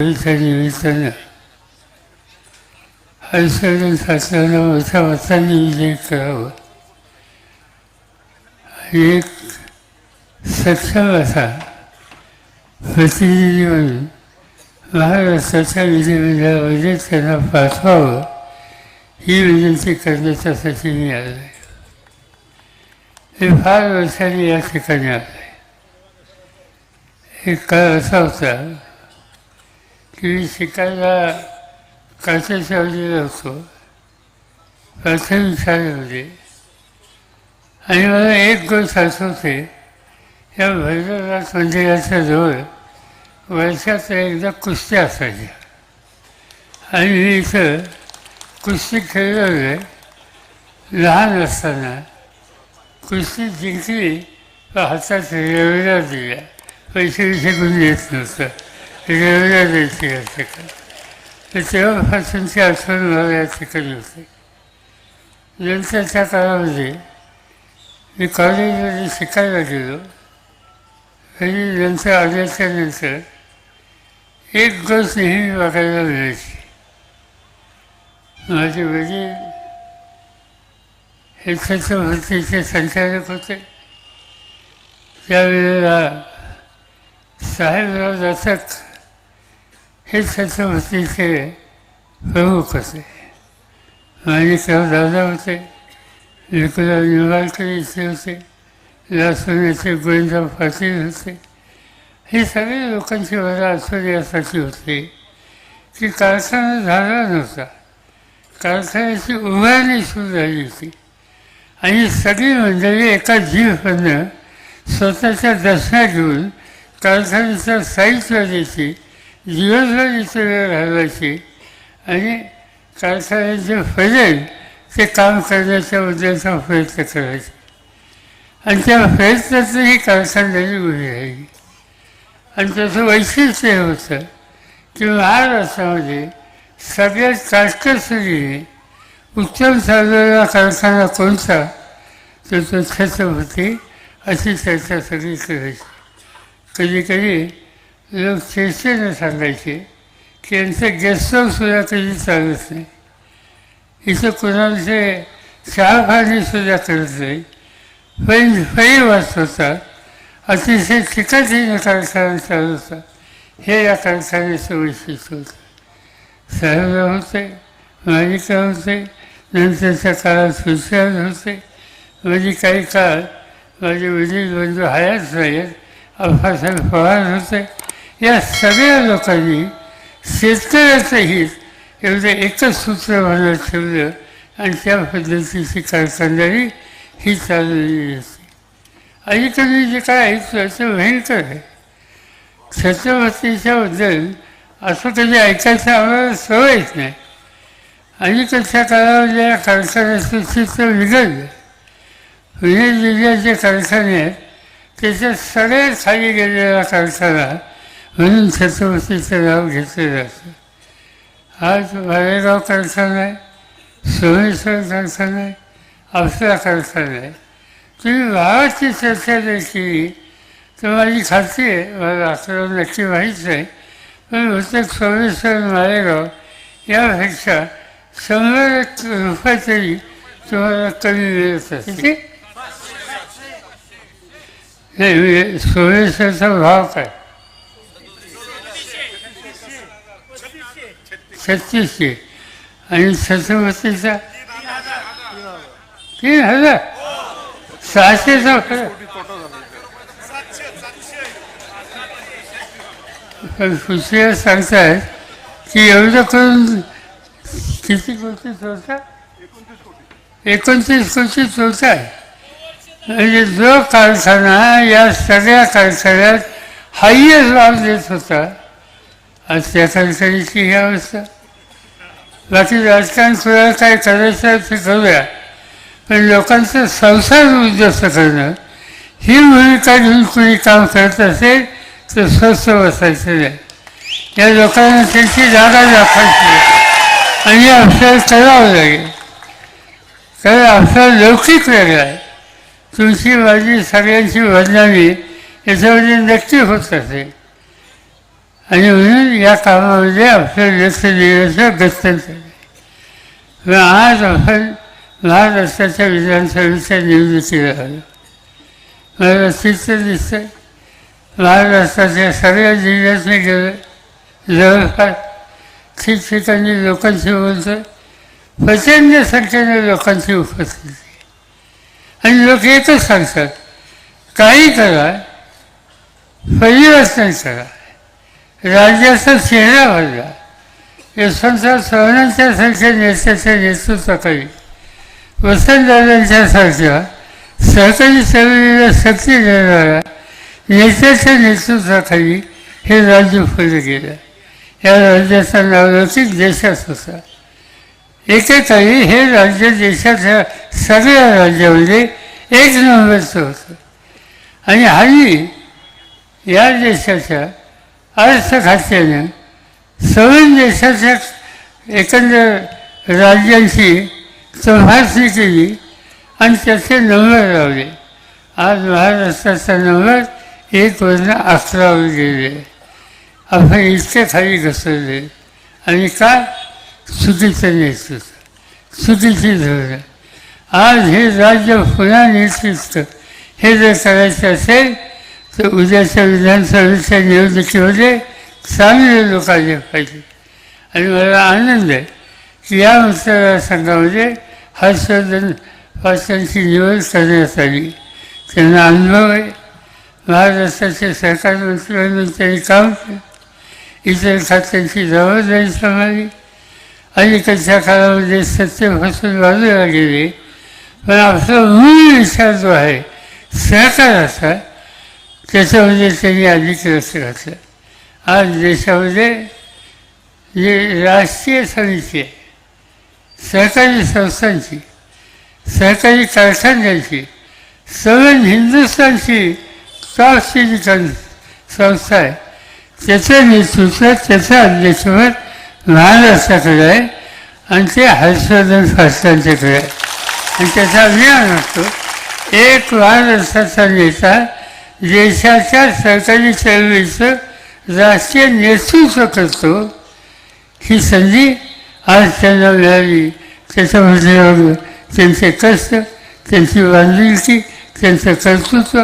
त्या निमित्तानं हरिशरण शास्त्रानं मोठ्या मतांनी विजय करावं एक सक्षम असा प्रतिनिधी म्हणून महाराष्ट्राच्या विधिमंडळामध्ये त्यांना पाठवावं ही विनंती करण्याच्यासाठी मी आलो आहे हे फार वर्षांनी या ठिकाणी आलं आहे एक काळ असा होता की शिकायला शिकायला काचेच्यावडीला होतो प्राथमिक शाळेमध्ये आणि मला एक गोष्ट आठवते या भैरवनाथ मंदिराच्या जवळ वर्षात एकदा कुस्त्या असायच्या आणि मी इथं कुस्ती खेळलो आहे. लहान असताना कुस्ती जिंकली हातात रेवड्या दिल्या. पैसे विषय कोणी नव्हतं. रेवड्या द्यायची या ठिकाणी तर तेव्हापासूनची आठवण मला या ठिकाणी होते नंतरच्या काळामध्ये मी कॉलेजमध्ये शिकायला गेलो. आणि नंतर आल्याच्यानंतर एक गोष्ट नेहमी बघायला मिळायची माझे वडील हे छत्रपतीचे संचालक होते त्यावेळेला साहेबराव दत्तक. हे छत्रपतीचे प्रमुख होते माणिकराव दादा होते विकलाव निवाळकर इथे होते लासवण्याचे गोविंदराव पाटील होते हे। सगळे लोकांची वजा आश्चर्यासाठी यासाठी होते की कारखाना झाला नव्हता कारखान्याची उभारणी सुरू झाली होती। आणि सगळी मंडळी एका जीवनं स्वतःच्या दर्शना घेऊन कारखान्याचा साहित्य द्यायची दिवसभर इथे वेळ घालवायची आणि कारखान्याचे फरेल ते काम करण्याच्या उद्याचा प्रयत्न करायचे आणि त्या प्रयत्नातही कारखानदारी उभी राहिली. आणि त्याचं वैशिष्ट्य हे होतं की महाराष्ट्रामध्ये सगळ्यात काटकसरीने उत्तम चाललेला कारखाना कोणता? तर तो छत्रपती अशी चर्चा सगळी करायची. कधी कधी लोक चेष्टेनं सांगायचे की यांचं गेस्ट हाऊससुद्धा कधी चालत नाही इथं कुणाचे चहा करत नाही. पण फैन वाचत होता. अतिशय चिकटीनं कारखाना चालू होता. हे या कारखान्याचं वैशिष्ट्य होतं. साहेबराव होते मालिका होते नंतरच्या काळात सुशांत होते. म्हणजे काही काळ माझे वडील बंधू नाही नाहीत अफासाहेब पवार होते. या सगळ्या लोकांनी शेतकऱ्याचं हित एवढं एकच सूत्र मनात ठेवलं आणि त्या पद्धतीची कारखानदारी ही चाललेली असते. अलीकडे जे काय ऐकलं ते भयंकर आहे. छत्रपतीच्याबद्दल असं कधी ऐकायचं आम्हाला सवयच नाही. अलीकडच्या काळामध्ये या कारखान्याचं चित्र बिघडलं पुणे जिल्ह्याचे कारखाने आहेत त्याच्या सगळ्यात खाली गेलेला कारखाना म्हणून छत्रपतीचं नाव घेतलं जातं आज मालेगाव कारखाना आहे सोमेश्वर कारखाना आहे आपला कारखाना आहे तुम्ही भावाची चर्चा जर केली तर माझी खात्री आहे मला अकरा नक्की माहीत नाही पण बहुतेक सोमेश्वर मालेगाव यापेक्षा शंभर रुपये तरी तुम्हाला कमी मिळत असते. नाही सोमेश्वरचा भाव काय? छत्तीसशे आणि छत्रपतीचा तीन हजार. सहाशेचा फरक पण सांगतायत की एवढं करून किती कोटी चोरता एकोणतीस कोटी चोरता आहे? म्हणजे जो कारखाना या सगळ्या कारखान्यात हायस्ट लाभ देत होता. आज त्या कारखान्याची ही अवस्था. बाकी राजकारण सुद्धा काय करायचं ते करूया पण लोकांचा संसार उद्ध्वस्त करणं ही भूमिका घेऊन कुणी काम करत असेल तर स्वस्त बसायचं नाही. या लोकांना त्यांची जागा दाखवायची आणि आपल्याला करावं लागेल. कारण आपला लौकिक वेगळा आहे. तुमची माझी सगळ्यांची बदनामी याच्यामध्ये नक्की होत असेल. आणि म्हणून या कामामध्ये आपलं लक्ष देण्याचं गस्तन झालं व आज आपण महाराष्ट्राच्या विधानसभेच्या निवडणुकीला आलो मला चित्र दिसतंय महाराष्ट्राच्या सगळ्या जिल्ह्यातले गेलं जवळपास ठिकठिकाणी लोकांशी बोलतो प्रचंड संख्येने लोकांची उपस्थिती आणि लोक एकच सांगतात काही करा परिवर्तन करा. राज्याचा चेहरा बदला यशवंतराव चव्हाणांच्या सारख्या नेत्याच्या नेतृत्वाखाली वसंतदादांच्या सारख्या सहकारी चळवळीला शक्ती देणाऱ्या नेत्याच्या नेतृत्वाखाली हे राज्य फुले गेलं. या राज्याचा नावलौकिक देशात होता. एकेकाळी हे राज्य देशाच्या सगळ्या राज्यामध्ये एक नंबरचं होतं. आणि हल्ली या देशाच्या अर्थ खात्यानं सगळ्या देशाच्या एकंदर राज्यांशी चौभासणी केली आणि त्याचे नंबर लावले. आज महाराष्ट्राचा नंबर एक वर्ण अकरावर गेले आपण इतके खाली घसरले. आणि का? चुकीचं नेतृत्व. चुकीची धोरणं. आज हे राज्य पुन्हा नेतृत्व हे जर करायचं असेल तर उद्याच्या विधानसभेच्या निवडणुकीमध्ये चांगले लोक आले पाहिजे आणि मला आनंद आहे की या मतदारसंघामध्ये हर्षवर्धन पाटलांची निवड करण्यात आली त्यांना अनुभव आहे महाराष्ट्राचे सरकार मंत्री म्हणून त्यांनी काम केलं इतर खात्यांची जबाबदारी सांभाळली अलीकडच्या काळामध्ये सत्तेपासून बाजूला गेले पण आपला मूळ विचार जो आहे सहकाराचा त्याच्यामध्ये त्यांनी अधिक रस घातलं. आज देशामध्ये जे राष्ट्रीय समिती आहे. सहकारी संस्थांची सहकारी कारखान्यांची सगळं हिंदुस्थानची टॉपची संस्था आहे. त्याचं नेतृत्व त्याचं अध्यक्षपद महाराष्ट्राकडे आहे आणि ते हर्षवर्धन फास्टांच्याकडे आहे. आणि त्याचा अभिमान असतो एक महाराष्ट्राचा नेता देशाच्या सरकारी चळवळीचं राष्ट्रीय नेतृत्व करतो ही संधी आज त्यांना मिळाली. त्याच्यामध्ये त्यांचे कष्ट त्यांची बांधिलकी त्यांचं कर्तृत्व